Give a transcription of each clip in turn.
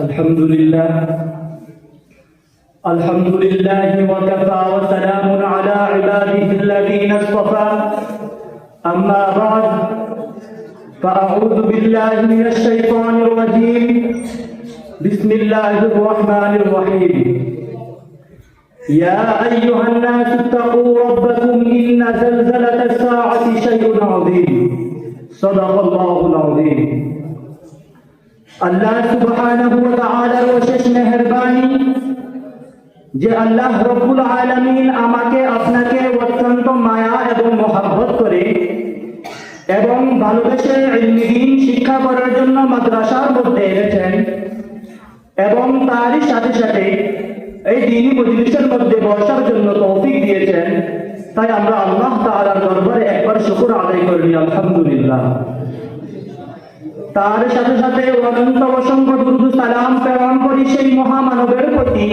الحمد لله الحمد لله وكفى وسلام على عباده الذين اصطفى. أما بعد فأعوذ بالله من الشيطان الرجيم. بسم الله الرحمن الرحيم. يا أيها الناس اتقوا ربكم إن زلزلة الساعة شيء عظيم. صدق الله العظيم. আল্লাহ সুবহানাহু ওয়া তাআলার অশেষ মেহেরবানি যে আল্লাহ রব্বুল আলামিন আমাকে, আপনাকে অত্যন্ত মায়া এবং মহাব্বত করে এবং ভালোবেসে ইলমি দ্বীন শিক্ষা করার জন্য মাদ্রাসার মধ্যে এনেছেন এবং তারই সাথে সাথে এই দিনই মজলিসের মধ্যে বসার জন্য তৌফিক দিয়েছেন। তাই আমরা আল্লাহ তাআলার দরবারে একবার শুকর আদায় করি, আলহামদুলিল্লাহ। তার সাথে সাথে অনন্ত অসংখ্য দুরুদ সালাম প্রেরণ করি সেই মহামানবের প্রতি,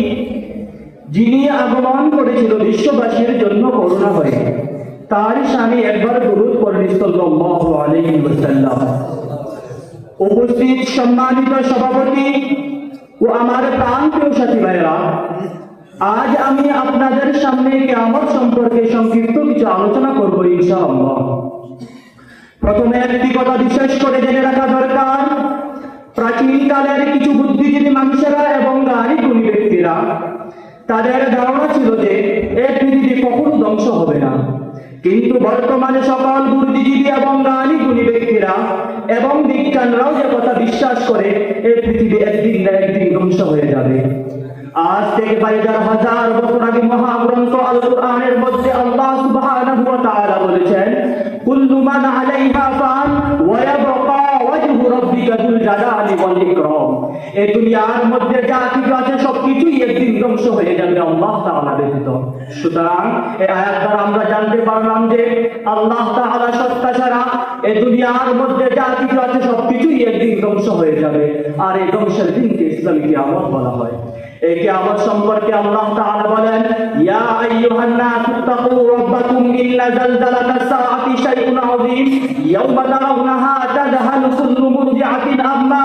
যিনি আগমন করেছিল বিশ্ববাসীর জন্য করুণা হয়ে, তার স্বামী একবার দুরুদ করেন উপস্থিত সম্মানিত সভাপতি ও আমার প্রান্তীয় সাথী ভাইরা আজ আমি আপনাদের সামনে কেমন সম্পর্কে সংক্ষিপ্ত কিছু আলোচনা করব ইনশাআল্লাহ। প্রথমে একটি কথা বিশেষ করে জেনে রাখা দরকার। প্রাচীন কালের কিছু বুদ্ধিজীবী মানুষেরা এবং জ্ঞানী গুণী ব্যক্তিরা, তাদের ধারণা ছিল যে এই পৃথিবী কখনো ধ্বংস হবে না। কিন্তু বর্তমানে সকল বুদ্ধিজীবী এবং জ্ঞানী গুণী ব্যক্তিরা এবং বিজ্ঞানরাও যে কথা বিশ্বাস করে এই পৃথিবী একদিন না একদিন ধ্বংস হয়ে যাবে। আজ থেকে হাজার হাজার বছর আগে মহাগ্রন্থ আল কোরআনের এই দুনিয়ার মধ্যে যা কিছু আছে, সবকিছুই একদিন ধ্বংস হয়ে যাবে, আল্লাহ তাআলা ব্যতীত। সুতরাং এই আয়াত দ্বারা আমরা জানতে পারলাম যে আল্লাহ তাআলা সত্তা ছাড়া এই দুনিয়ার মধ্যে যা কিছু আছে, সবকিছুই একদিন ধ্বংস হয়ে যাবে। আর এই ধ্বংসের দিনকে ইসলামী কিয়ামত বলা হয়। এই কিয়ামত সম্পর্কে আল্লাহ তাআলা বলেন, ইয়া আইয়ুহান নাস তাকু রাব্বাকুম ইন্না জালজালাতাস সাআতি শাইউন আযীম ইয়াওমা তারাউনাহা তাদহালু কুল্লু মুরদিআতিন আম্মা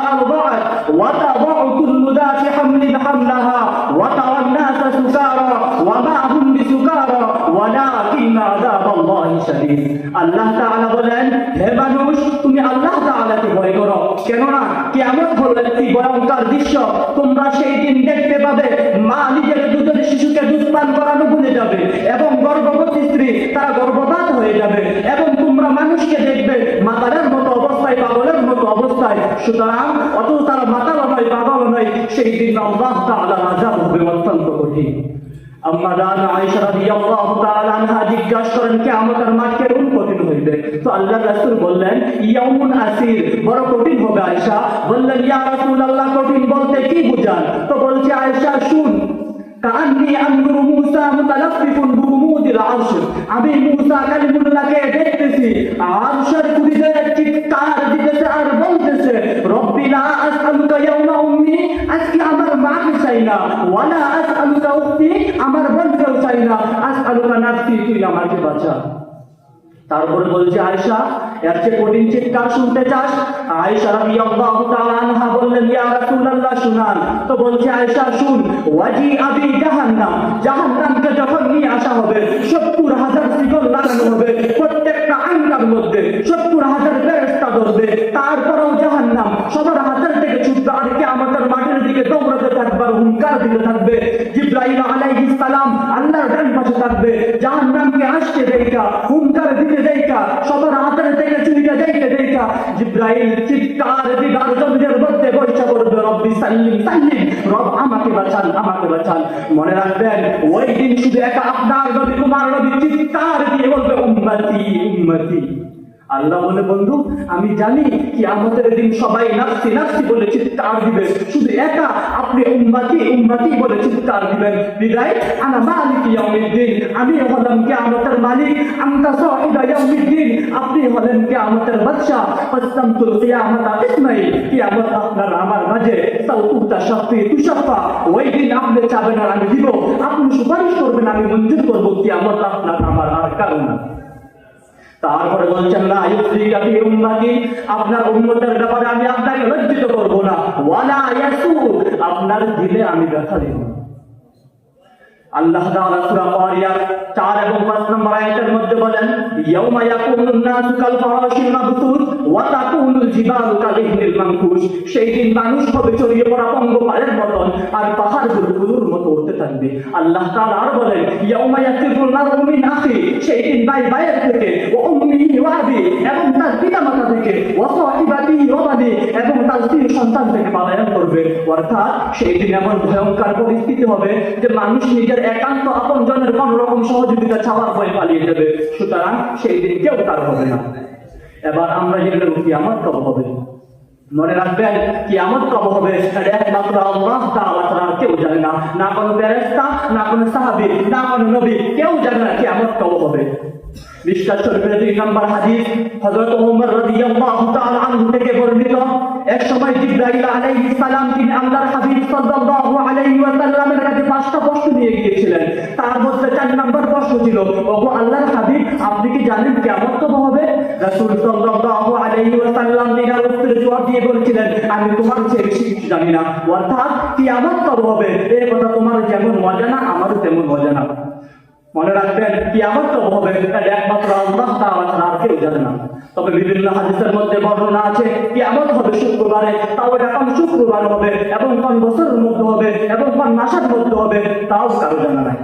আল্লাহ তাআলা বলেন, হে মানুষ, তুমি আল্লাহ তাআলাকে ভয় করো। কেননা কিয়ামত হলো একটি ভয়ঙ্কর দৃশ্য। তোমরা সেই দিন দেখতে পাবে, মা নিজের দুধের শিশুকে দুধ করানো ভুলে যাবে এবং গর্ভবতী স্ত্রী তারা গর্ভপাত হয়ে যাবে এবং তোমরা মানুষকে দেখবে মাতালের মতো অবস্থায়, পাগলের মতো অবস্থায়। সুতরাং অত তারা মাতাল নয় পাগল নয়। সেই দিন আল্লাহ তাআলা আযাব হবে অত্যন্ত কঠিন। আম্মা জান আয়েশা রাদিয়াল্লাহু তাআলা আনহা জিজ্ঞাসা করেন, কিয়ামতের মাঠ কেমন কঠিন হইবে? তো আল্লাহ রাসূল বললেন, ইয়াউমুন আসির, বড় কঠিন হবে আয়েশা। কি আমি মুসা কালিমুল্লাহকে আমার বোনকেও চাই না। আসআলুকা নাচতি তুই আমাকে বাঁচা। তারপরে বলছে আয়সা এর চেয়ে কঠিন চিৎকার শুনতে চাস? আয়েশা রাদিয়াল্লাহু তাআলা আনহা বললেন, ইয়া রাসূলুল্লাহ, শুনান। তো বলছে আয়সা শুন। ওয়াজি আবি জাহান্নাম। জাহান্নামকে সালাম আল্লাহর ডান পাশে থাকবে। জাহান্নামকে আসতে দেখা হুঙ্কার দিতে দেখা সবার হাতের থেকে চুরিটা দেখতে দেখা জিব্রাইল চিৎকার দিদার জমিনের মধ্যে বৈশা করবে, রব্বি সাল্লিম সাল্লিম, রব আমাকে বাঁচান আমাকে বাঁচান। মনে রাখবেন, ওই দিন শুধু একা আপনার নবী কুমার নবী চিৎকার দিয়ে বলবে, উম্মতি উম্মতি। আল্লাহ বলে, বন্ধু, আমি জানি কি আমাদের দিন সবাই নাচছি নাচছি বলে চিৎকার দিবে শুধু একা আপনি উম্মাতি উম্মাতি বলে চিৎকার দিবেন। বিদায়, আনা মালিক ইয়াউমিদ্দিন আমি হলাম কি আমাদের মালিক আনতা সাহিবা ইয়াউমিদ্দিন আপনি হলেন কি আমাদের বাদশা আপনার আমার মাঝে ওই দিন আপনি চাবেন আর আমি দিব। আপনি সুপারিশ করবেন, আমি মঞ্জুর আপনার আমার আর কারণ তারপরে বলছেন না ইউসরিকা ফি আপনার উম্মতের ব্যাপারে আমি আপনাকে লজ্জিত করব না। ওয়ালা ইয়াসু আপনার দিলে আমি ব্যথা দেব আল্লাহ তাআলা সূরা মারিয়াম 4 এবং 5 নম্বর আয়াতের মধ্যে বলেন, ইয়াউমা ইয়াকুনুন নাসু কাল ফারাশিল মাবথুর ওয়া তাকুনুল জিবালু কালিহিল মানকুশ। সেই দিন মানুষ হবে ছড়িয়ে পড়া পঙ্গপালের মতন, আর পাহাড়গুলো উঠতে থাকবে। আল্লাহ আর বলেন অর্থাৎ সেই দিন এমন যে একান্ত সহযোগিতা ভয় পালিয়ে যাবে। সুতরাং সেই দিন কেউ তার হবে না। এবার আমরা জেনে নেব আমার কবে হবে। মনে রাখবেন কিয়ামত কবে হবে এটা একমাত্র আল্লাহ কেউ জানে না না কোনো ফেরেশতা না কোনো সাহাবী, না কোনো নবী, কেউ জানে না কিয়ামত কবে হবে। বিশ্বাস শরীফের দুই নম্বর হাদিস রাদিয়াল্লাহু তাআলা আনহু থেকে বর্ণিত, এক সময় আলাইহিস সালাম তিনি আল্লাহর হাবিব সাল্লাল্লাহু আলাইহি কাছে পাঁচটা প্রশ্ন নিয়ে গিয়েছিলেন। তার মধ্যে চার নম্বর প্রশ্ন ছিল, ওগো আল্লাহর হাবিব, আপনি কি জানেন কিয়ামত কবে হবে? রাসূল সাল্লাল্লাহু আলাইহি তিনার দিয়ে বলেছিলেন আমি তোমার চেয়ে বেশি কিছু জানি না। অর্থাৎ কিয়ামত কবে হবে? এই কথা তোমার যেমন মজা না, আমারও তেমন মজা না। মনে রাখবেন, কিয়ামত কবে হবে? এটা একমাত্র আল্লাহ তাআলা ছাড়া আর কেউ জানে না। তবে বিভিন্ন হাদিসের মধ্যে বর্ণনা আছে, কিয়ামত হবে শুক্রবারে, তাও এটা কোন শুক্রবার হবে, এবং কোন বছরের মধ্যে হবে, এবং কোন মাসের মধ্যে হবে, তাও কারও জানা নাই।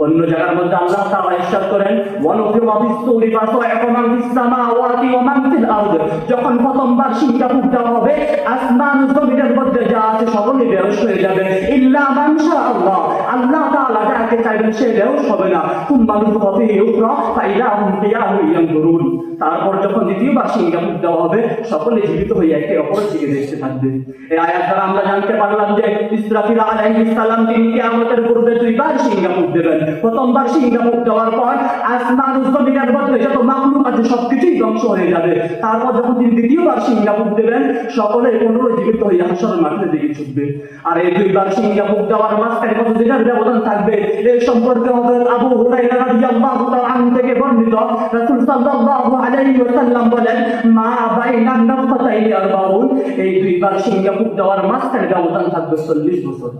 অন্য জায়গার মধ্যে আল্লাহ তাআলা ইরশাদ করেন ওয়ানুফিমা বিসসুরি ফাসাইকা বাসো ফিস সামাওয়াতি ওয়া মান ফিল আরদ। যখন প্রথমবার শিকা ফুটা হবে, আসমান জমিনের মধ্যে যা আছে সকলই বেহুশ হয়ে যাবে। ইল্লা মান আল্লাহ। আল্লাহ তাআলা যাকে চাইবেন সে বেহুশ হবে না। নুফিখা ফিহি উখরা, ফাইদা হুম কিয়ামুন ইয়ানজুরুন। তারপর যখন দ্বিতীয়বার শিঙ্গা ফুক দেওয়া হবে, সকলে জীবিত হয়ে একে অপরের দিকে দেখতে থাকবে। এই আয়াত দ্বারা আমরা জানতে পারলাম যে ইসরাফিল আলাইহিস সালাম তিনি কিয়ামতের পূর্বে দুইবার ফুক দেবেন। প্রথমবার সিংহা মুখ দেওয়ার পর আসমান ও জমিনের মধ্যে যত মাকলুক আছে সবকিছুই ধ্বংস হয়ে যাবে। তারপর যখন তিনি দ্বিতীয়বার সিংহা মুখ দেবেন, সকলে পুনরুজ্জীবিত হয়ে হাসর মাঠের দিকে ছুটবে। আর এই দুইবার সিংহা মুখ দেওয়ার মাঝখানে কত দিনের ব্যবধান থাকবে এই সম্পর্কে হযরত আবু হুরায়রা রাদিয়াল্লাহু তাআলা থেকে বর্ণিত। রাসূল সাল্লাল্লাহু আলাইহি ওয়াসাল্লাম বলেন, মা বাইনা নাফতাইনি আরবাউন। এই দুইবার সিংহা মুখ দেওয়ার মাঝখানে ব্যবধান থাকবে 40 বছর।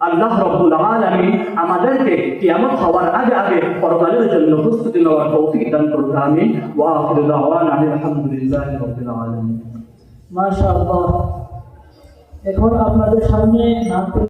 আল্লাহ রব্বুল আলামিন আমাদেরকে কিয়ামত হওয়ার আগে আগে পরকালের জন্য প্রস্তুতি নেওয়ার তৌফিক দান করুন, আমিন। ওয়া এখন আপনাদের সামনে